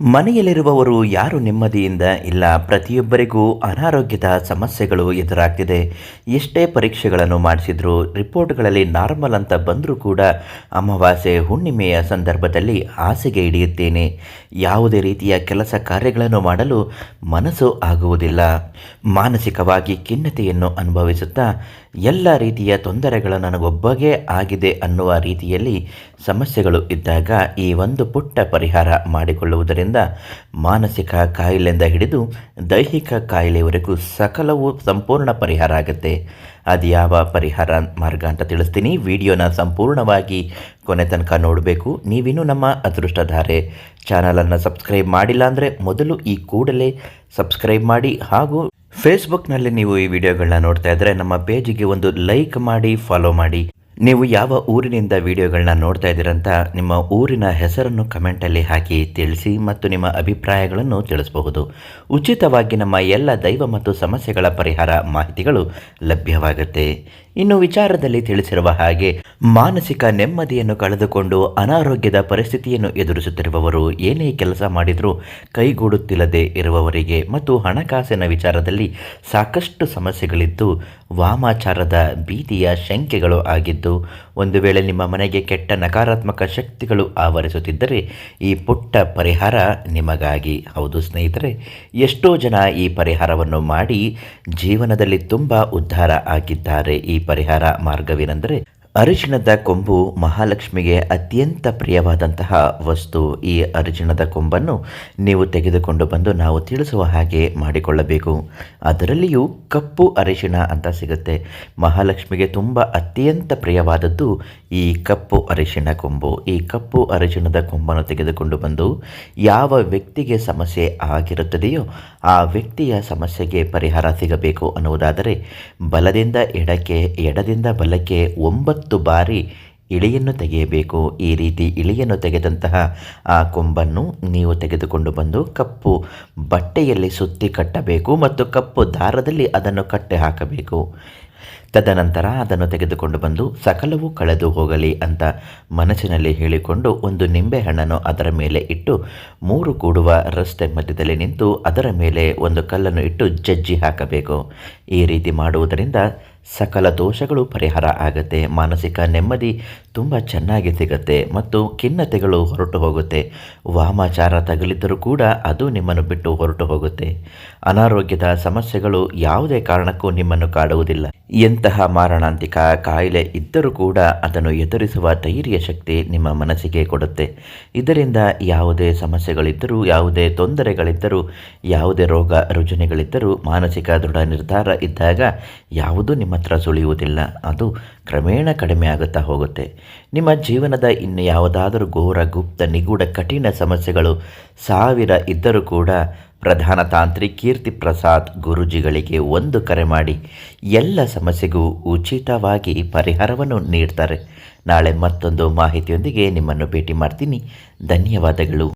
ಮನೆಯಲ್ಲಿರುವವರು ಯಾರು ನೆಮ್ಮದಿಯಿಂದ ಇಲ್ಲ, ಪ್ರತಿಯೊಬ್ಬರಿಗೂ ಅನಾರೋಗ್ಯದ ಸಮಸ್ಯೆಗಳು ಎದುರಾಗ್ತಿದೆ. ಎಷ್ಟೇ ಪರೀಕ್ಷೆಗಳನ್ನು ಮಾಡಿಸಿದ್ರು ರಿಪೋರ್ಟ್ಗಳಲ್ಲಿ ನಾರ್ಮಲ್ ಅಂತ ಬಂದರೂ ಕೂಡ ಅಮಾವಾಸ್ಯೆ ಹುಣ್ಣಿಮೆಯ ಸಂದರ್ಭದಲ್ಲಿ ಆಸೆಗೆ ಹಿಡಿಯುತ್ತೇನೆ. ಯಾವುದೇ ರೀತಿಯ ಕೆಲಸ ಕಾರ್ಯಗಳನ್ನು ಮಾಡಲು ಮನಸ್ಸು ಆಗುವುದಿಲ್ಲ. ಮಾನಸಿಕವಾಗಿ ಖಿನ್ನತೆಯನ್ನು ಅನುಭವಿಸುತ್ತಾ ಎಲ್ಲ ರೀತಿಯ ತೊಂದರೆಗಳು ನನಗೊಬ್ಬಗೆ ಆಗಿದೆ ಅನ್ನುವ ರೀತಿಯಲ್ಲಿ ಸಮಸ್ಯೆಗಳು ಇದ್ದಾಗ ಈ ಒಂದು ಪುಟ್ಟ ಪರಿಹಾರ ಮಾಡಿಕೊಳ್ಳುವುದರಿಂದ ಮಾನಸಿಕ ಕಾಯಿಲೆಯಿಂದ ಹಿಡಿದು ದೈಹಿಕ ಕಾಯಿಲೆಯವರೆಗೂ ಸಕಲವು ಸಂಪೂರ್ಣ ಪರಿಹಾರ ಆಗುತ್ತೆ. ಅದು ಯಾವ ಪರಿಹಾರ ಮಾರ್ಗ ಅಂತ ತಿಳಿಸ್ತೀನಿ. ವಿಡಿಯೋನ ಸಂಪೂರ್ಣವಾಗಿ ಕೊನೆ ತನಕ ನೋಡಬೇಕು. ನೀವಿನ್ನೂ ನಮ್ಮ ಅದೃಷ್ಟಧಾರೆ ಚಾನಲನ್ನು ಸಬ್ಸ್ಕ್ರೈಬ್ ಮಾಡಿಲ್ಲ ಅಂದರೆ ಮೊದಲು ಈ ಕೂಡಲೇ ಸಬ್ಸ್ಕ್ರೈಬ್ ಮಾಡಿ. ಹಾಗೂ ಫೇಸ್ಬುಕ್ನಲ್ಲಿ ನೀವು ಈ ವಿಡಿಯೋಗಳನ್ನ ನೋಡ್ತಾ ಇದ್ದರೆ ನಮ್ಮ ಪೇಜಿಗೆ ಒಂದು ಲೈಕ್ ಮಾಡಿ, ಫಾಲೋ ಮಾಡಿ. ನೀವು ಯಾವ ಊರಿನಿಂದ ವಿಡಿಯೋಗಳನ್ನ ನೋಡ್ತಾ ಇದ್ದೀರಂತ ನಿಮ್ಮ ಊರಿನ ಹೆಸರನ್ನು ಕಮೆಂಟಲ್ಲಿ ಹಾಕಿ ತಿಳಿಸಿ ಮತ್ತು ನಿಮ್ಮ ಅಭಿಪ್ರಾಯಗಳನ್ನು ತಿಳಿಸಬಹುದು. ಉಚಿತವಾಗಿ ನಮ್ಮ ಎಲ್ಲ ದೈವ ಮತ್ತು ಸಮಸ್ಯೆಗಳ ಪರಿಹಾರ ಮಾಹಿತಿಗಳು ಲಭ್ಯವಾಗುತ್ತೆ. ಇನ್ನು ವಿಚಾರದಲ್ಲಿ ತಿಳಿಸಿರುವ ಹಾಗೆ, ಮಾನಸಿಕ ನೆಮ್ಮದಿಯನ್ನು ಕಳೆದುಕೊಂಡು ಅನಾರೋಗ್ಯದ ಪರಿಸ್ಥಿತಿಯನ್ನು ಎದುರಿಸುತ್ತಿರುವವರು ಏನೇ ಕೆಲಸ ಮಾಡಿದರೂ ಕೈಗೂಡುತ್ತಿಲ್ಲದೆ ಇರುವವರಿಗೆ ಮತ್ತು ಹಣಕಾಸಿನ ವಿಚಾರದಲ್ಲಿ ಸಾಕಷ್ಟು ಸಮಸ್ಯೆಗಳಿದ್ದು, ವಾಮಾಚಾರದ ಭೀತಿಯ ಶಂಕೆಗಳು ಆಗಿದ್ದು, ಒಂದು ವೇಳೆ ನಿಮ್ಮ ಮನೆಗೆ ಕೆಟ್ಟ ನಕಾರಾತ್ಮಕ ಶಕ್ತಿಗಳು ಆವರಿಸುತ್ತಿದ್ದರೆ ಈ ಪುಟ್ಟ ಪರಿಹಾರ ನಿಮಗಾಗಿ. ಹೌದು ಸ್ನೇಹಿತರೆ, ಎಷ್ಟೋ ಜನ ಈ ಪರಿಹಾರವನ್ನು ಮಾಡಿ ಜೀವನದಲ್ಲಿ ತುಂಬ ಉದ್ಧಾರ ಆಗಿದ್ದಾರೆ. ಈ ಪರಿಹಾರ ಮಾರ್ಗವೇನೆಂದರೆ ಅರಿಶಿಣದ ಕೊಂಬು ಮಹಾಲಕ್ಷ್ಮಿಗೆ ಅತ್ಯಂತ ಪ್ರಿಯವಾದಂತಹ ವಸ್ತು. ಈ ಅರಿಶಿಣದ ಕೊಂಬನ್ನು ನೀವು ತೆಗೆದುಕೊಂಡು ಬಂದು ನಾವು ತಿಳಿಸುವ ಹಾಗೆ ಮಾಡಿಕೊಳ್ಳಬೇಕು. ಅದರಲ್ಲಿಯೂ ಕಪ್ಪು ಅರಿಶಿಣ ಅಂತ ಸಿಗುತ್ತೆ. ಮಹಾಲಕ್ಷ್ಮಿಗೆ ತುಂಬ ಅತ್ಯಂತ ಪ್ರಿಯವಾದದ್ದು ಈ ಕಪ್ಪು ಅರಿಶಿಣ ಕೊಂಬು. ಈ ಕಪ್ಪು ಅರಿಶಿಣದ ಕೊಂಬನ್ನು ತೆಗೆದುಕೊಂಡು ಬಂದು ಯಾವ ವ್ಯಕ್ತಿಗೆ ಸಮಸ್ಯೆ ಆಗಿರುತ್ತದೆಯೋ ಆ ವ್ಯಕ್ತಿಯ ಸಮಸ್ಯೆಗೆ ಪರಿಹಾರ ಸಿಗಬೇಕು ಅನ್ನುವುದಾದರೆ ಬಲದಿಂದ ಎಡಕ್ಕೆ, ಎಡದಿಂದ ಬಲಕ್ಕೆ ಒಂಬತ್ತು ಬಾರಿ ಇಳಿಯನ್ನು ತೆಗೆಯಬೇಕು. ಈ ರೀತಿ ಇಳಿಯನ್ನು ತೆಗೆದಂತಹ ಆ ಕೊಂಬನ್ನು ನೀವು ತೆಗೆದುಕೊಂಡು ಬಂದು ಕಪ್ಪು ಬಟ್ಟೆಯಲ್ಲಿ ಸುತ್ತಿ ಕಟ್ಟಬೇಕು ಮತ್ತು ಕಪ್ಪು ದಾರದಲ್ಲಿ ಅದನ್ನು ಕಟ್ಟೆ ಹಾಕಬೇಕು. ತದನಂತರ ಅದನ್ನು ತೆಗೆದುಕೊಂಡು ಬಂದು ಸಕಲವೂ ಕಳೆದು ಹೋಗಲಿ ಅಂತ ಮನಸ್ಸಿನಲ್ಲಿ ಹೇಳಿಕೊಂಡು ಒಂದು ನಿಂಬೆಹಣ್ಣನ್ನು ಅದರ ಮೇಲೆ ಇಟ್ಟು ಮೂರು ಕೂಡುವ ರಸ್ತೆ ಮಧ್ಯದಲ್ಲಿ ನಿಂತು ಅದರ ಮೇಲೆ ಒಂದು ಕಲ್ಲನ್ನು ಇಟ್ಟು ಜಜ್ಜಿ ಹಾಕಬೇಕು. ಈ ರೀತಿ ಮಾಡುವುದರಿಂದ ಸಕಲ ದೋಷಗಳು ಪರಿಹಾರ ಆಗುತ್ತೆ. ಮಾನಸಿಕ ನೆಮ್ಮದಿ ತುಂಬ ಚೆನ್ನಾಗಿ ಸಿಗುತ್ತೆ ಮತ್ತು ಖಿನ್ನತೆಗಳು ಹೊರಟು ಹೋಗುತ್ತೆ. ವಾಮಾಚಾರ ತಗಲಿದ್ದರೂ ಕೂಡ ಅದು ನಿಮ್ಮನ್ನು ಬಿಟ್ಟು ಹೊರಟು ಹೋಗುತ್ತೆ. ಅನಾರೋಗ್ಯದ ಸಮಸ್ಯೆಗಳು ಯಾವುದೇ ಕಾರಣಕ್ಕೂ ನಿಮ್ಮನ್ನು ಕಾಡುವುದಿಲ್ಲ. ಎಂತಹ ಮಾರಣಾಂತಿಕ ಕಾಯಿಲೆ ಇದ್ದರೂ ಕೂಡ ಅದನ್ನು ಎದುರಿಸುವ ಧೈರ್ಯ ಶಕ್ತಿ ನಿಮ್ಮ ಮನಸ್ಸಿಗೆ ಕೊಡುತ್ತೆ. ಇದರಿಂದ ಯಾವುದೇ ಸಮಸ್ಯೆಗಳಿದ್ದರೂ, ಯಾವುದೇ ತೊಂದರೆಗಳಿದ್ದರೂ, ಯಾವುದೇ ರೋಗ ರುಜಿನಗಳಿದ್ದರೂ, ಮಾನಸಿಕ ದೃಢ ನಿರ್ಧಾರ ಇದ್ದಾಗ ಯಾವುದೂ ನಿಮ್ಮ ಹತ್ರ ಸುಳಿಯುವುದಿಲ್ಲ. ಅದು ಕ್ರಮೇಣ ಕಡಿಮೆ ಆಗುತ್ತಾ ಹೋಗುತ್ತೆ. ನಿಮ್ಮ ಜೀವನದ ಇನ್ನು ಯಾವುದಾದರೂ ಘೋರ, ಗುಪ್ತ, ನಿಗೂಢ, ಕಠಿಣ ಸಮಸ್ಯೆಗಳು ಸಾವಿರ ಇದ್ದರೂ ಕೂಡ ಪ್ರಧಾನ ತಾಂತ್ರಿ ಕೀರ್ತಿ ಪ್ರಸಾದ್ ಗುರುಜಿಗಳಿಗೆ ಒಂದು ಕರೆ ಮಾಡಿ, ಎಲ್ಲ ಸಮಸ್ಯೆಗೂ ಉಚಿತವಾಗಿ ಪರಿಹಾರವನ್ನು ನೀಡ್ತಾರೆ. ನಾಳೆ ಮತ್ತೊಂದು ಮಾಹಿತಿಯೊಂದಿಗೆ ನಿಮ್ಮನ್ನು ಭೇಟಿ ಮಾಡ್ತೀನಿ. ಧನ್ಯವಾದಗಳು.